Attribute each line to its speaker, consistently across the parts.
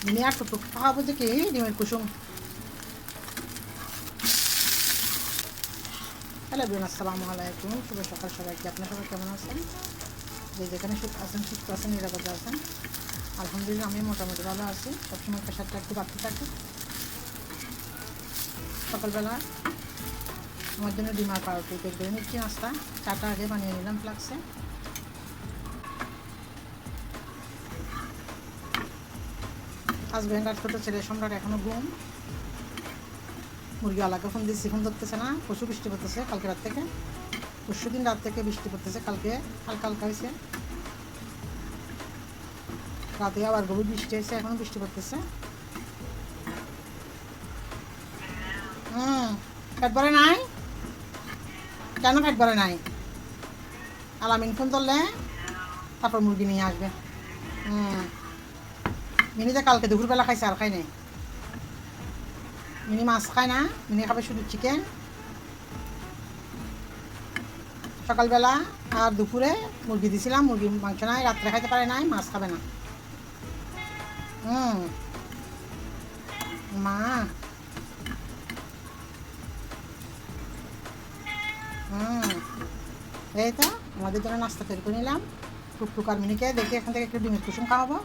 Speaker 1: খাওয়াবো কি ডিমের কুসুম হ্যালো বিন আসসালামু আলাইকুম শুভ সকাল সবাইকে আপনার সবাই কেমন আছেন যে যেখানে সুখ আছেন সুস্থ আছেন নিরাপদে আছেন আলহামদুলিল্লাহ আমি মোটামুটি ভালো আছি সবসময় প্রেশারটা একটু বাড়তে থাকে সকালবেলা আমার জন্য ডিমার পাউরুটি তৈরি করে নিচ্ছি নাস্তা চাটা আগে বানিয়ে নিলাম ফ্লাক্সে হাজব্যান্ড আর ছোটো ছেলে সম্রাট এখনও ঘুম। মুরগি আলাকে ফোন দিয়েছি, ফোন ধরতেছে না। পশু বৃষ্টি পড়তেছে কালকে রাত থেকে। পরশু দিন রাত থেকে বৃষ্টি পড়তেছে কালকে, হালকা হালকা হয়েছে। রাতে আবার গভীর বৃষ্টি হয়েছে এখনও বৃষ্টি পড়তেছে। হুম, পেট নাই? কেন পেট ভরে নাই? আলামিন ফোন ধরলে, তারপর মুরগি নিয়ে আসবে। হুম। মিনিতে কালকে দুপুরবেলা খাইছে আর খাই নাই। মিনি মাছ খায় না, মিনি খাবে শুধু চিকেন সকালবেলা আর দুপুরে মুরগি দিছিলাম, মুরগি মাংস নাই, রাত্রে খাইতে পারে নাই, মাছ খাবে না। হুম মা। হুম এই তো, আমাদের জন্য নাস্তা তৈরি করে নিলাম। টুকটুক আর মিনিকে দেখি এখান থেকে একটু ডিমের কুসুম খাওয়াবো।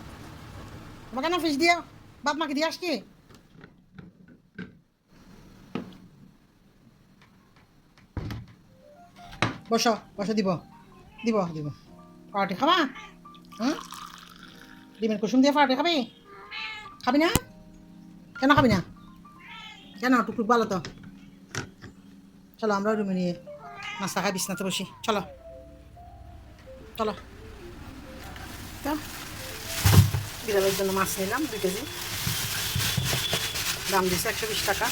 Speaker 1: তোমাকে না ফিস দিয়ে? বাপ মাকে দিয়ে আসছি? বসো বসো, দিব। দিব দিব। পাউরুটি খাবা? হুম ডিমের কুসুম দিয়ে পাউরুটি খাবি? খাবি না? কেন খাবি না? কেন? টুকটুক ভালো তো। চলো, আমরা রুমে নিয়ে নাস্তা খাই, বিছনাতে বসি। চলো। চলো। তো? বিড়ালের জন্য মাছ নিলাম, দুই কেজি। দাম দিছে একশো বিশ টাকা।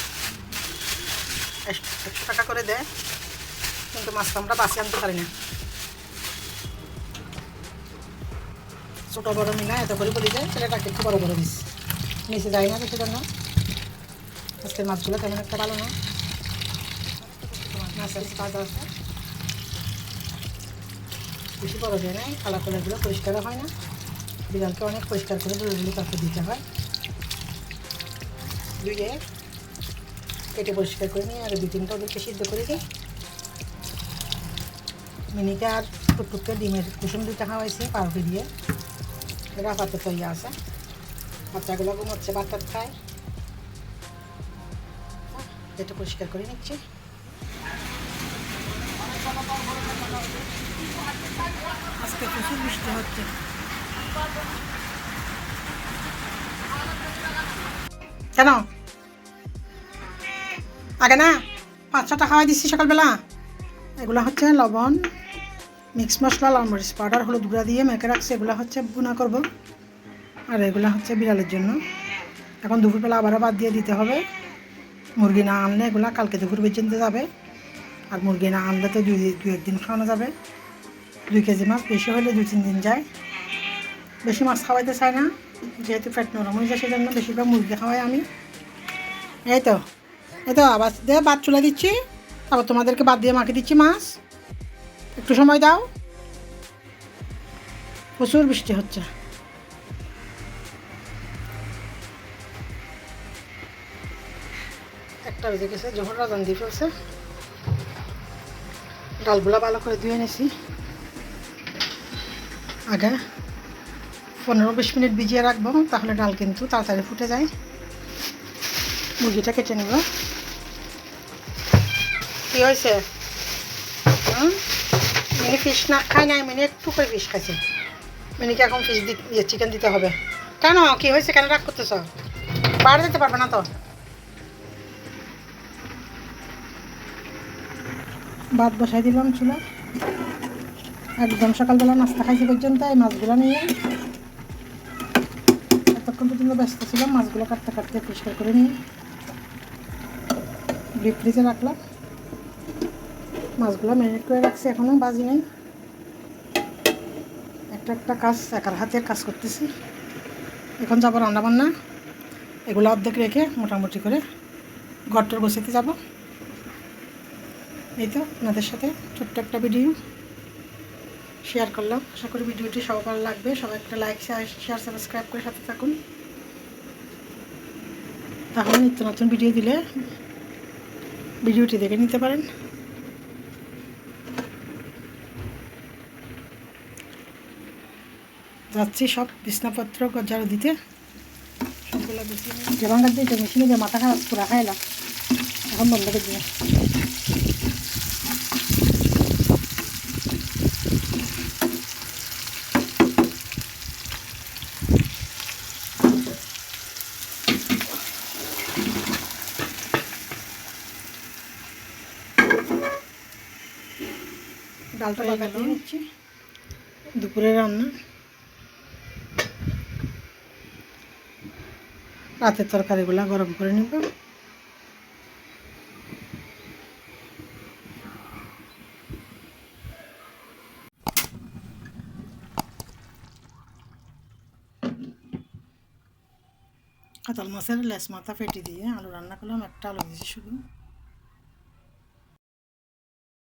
Speaker 1: একশো টাকা করে দেয়, কিন্তু মাছটা আমরা বাসি আনতে পারি না। ছোটো, বড় মিলা এত করে বলি যায় ছেলেটাকে একটু বড় বড় দিস। নিচে যায় না কিছু জন্য। আজকের মাছগুলো তেমন একটা ভালো না। মাছের বেশি বড় যায় না কালা কালারগুলো পরিষ্কারও হয় না। বিড়ালকে অনেক পরিষ্কার করে দূরে তাকে দিতে হয়। ধুয়ে কেটে পরিষ্কার করে নিয়ে আর দুই তিনটা ওদেরকে সিদ্ধ করে দিই। মিনিকে আর টুকটুককে ডিমের কুসুম দুটা খাওয়াইছি, পাউরুটি দিয়ে। এরা আপাতত ইয়ে আছে। বাচ্চাগুলো ঘুমোচ্ছে বাচ্চা খায়। এটা পরিষ্কার করে নিচ্ছি। আজকে প্রচুর বৃষ্টি হচ্ছে। কেন? আগে না, পাঁচ ছটা খাওয়াই দিচ্ছি সকালবেলা। এগুলো হচ্ছে লবণ, মিক্স মশলা, লাল মরিচ পাউডার, হলুদ গুঁড়া দিয়ে মেখে রাখছি। এগুলো হচ্ছে বুনা করব। আর এগুলো হচ্ছে বিড়ালের জন্য। এখন দুপুরবেলা আবারও বাদ দিয়ে দিতে হবে। মুরগি না আনলে এগুলো কালকে দুপুর পর্যন্ত যাবে। আর মুরগি না আনলে তো দুই দু একদিন খাওয়ানো যাবে। দুই কেজি মাছ বেশি হলে দু তিন দিন যায়। বেশি মাছ খাওয়াইতে চাই না, যেহেতু পেট নরম হয়ে যায় সেজন্য বেশিরভাগ মুরগি খাওয়াই আমি। এই তো এই তো আবার দিয়ে ভাত চুলা দিচ্ছি। তারপর তোমাদেরকে বাদ দিয়ে মাকে দিচ্ছি মাছ। একটু সময় দাও। প্রচুর বৃষ্টি হচ্ছে। একটা বেজে গেছে, যখন রাজান দিয়ে ফেলছে, ডালগুলা ভালো করে ধুয়ে নিছি। আগে পনেরো বিশ মিনিট ভিজিয়ে রাখব, তাহলে ডাল কিন্তু তাড়াতাড়ি ফুটে যায়। মুরগিটা কেটে নেব। কি হয়েছে? মিনি ফিশ না খাই নাই, মিনি একটু করে ফিশ খাইছে। মিনিকে এখন ফিশ দি ইয়ে চিকেন দিতে হবে। কেন? কি হয়েছে? কেন রাগ করতেছ? বাইরে যেতে পারবে না তো। ভাত বসাই দিলাম চুলা একদম সকালবেলা নাস্তা খাইছি পর্যন্ত, এই মাছগুলো নিয়ে। পর্যন্ত ব্যস্ত ছিলাম, মাছগুলো কাটতে কাটতে পরিষ্কার করে নিয়ে ডিপ ফ্রিজে রাখলাম। মাছগুলো ম্যারিনেট করে রাখছি এখনও বাজি নেই। একটা একটা কাজ একার হাতের কাজ করতেছি। এখন যাব রান্নাবান্না। এগুলো অর্ধেক রেখে মোটামুটি করে ঘরটার বসেতে যাব। এই তো আপনাদের সাথে ছোট্ট একটা ভিডিও শেয়ার করলাম। আশা করি ভিডিওটি সবার লাগবে। সবাই একটা লাইক শেয়ার শেয়ার সাবস্ক্রাইব করে সাথে থাকুন। তাহলে নিত্য নতুন ভিডিও দিলে ভিডিওটি দেখে নিতে পারেন যাচ্ছি সব বিছনাপত্র গজারো দিতে সবগুলো গুছিয়ে নিই। দিয়ে মেশিনে যে মাথা খারাপ পুরা খাইলাম, এখন বন্ধ করে দিয়ে ডালটা দিয়ে নিচ্ছি দুপুরে রান্না। রাতের তরকারিগুলো গরম করে নেব। কাতাল মাছের লেস মাথা ফেটে দিয়ে আলু রান্না করলাম একটা আলু দিয়েছি শুধু।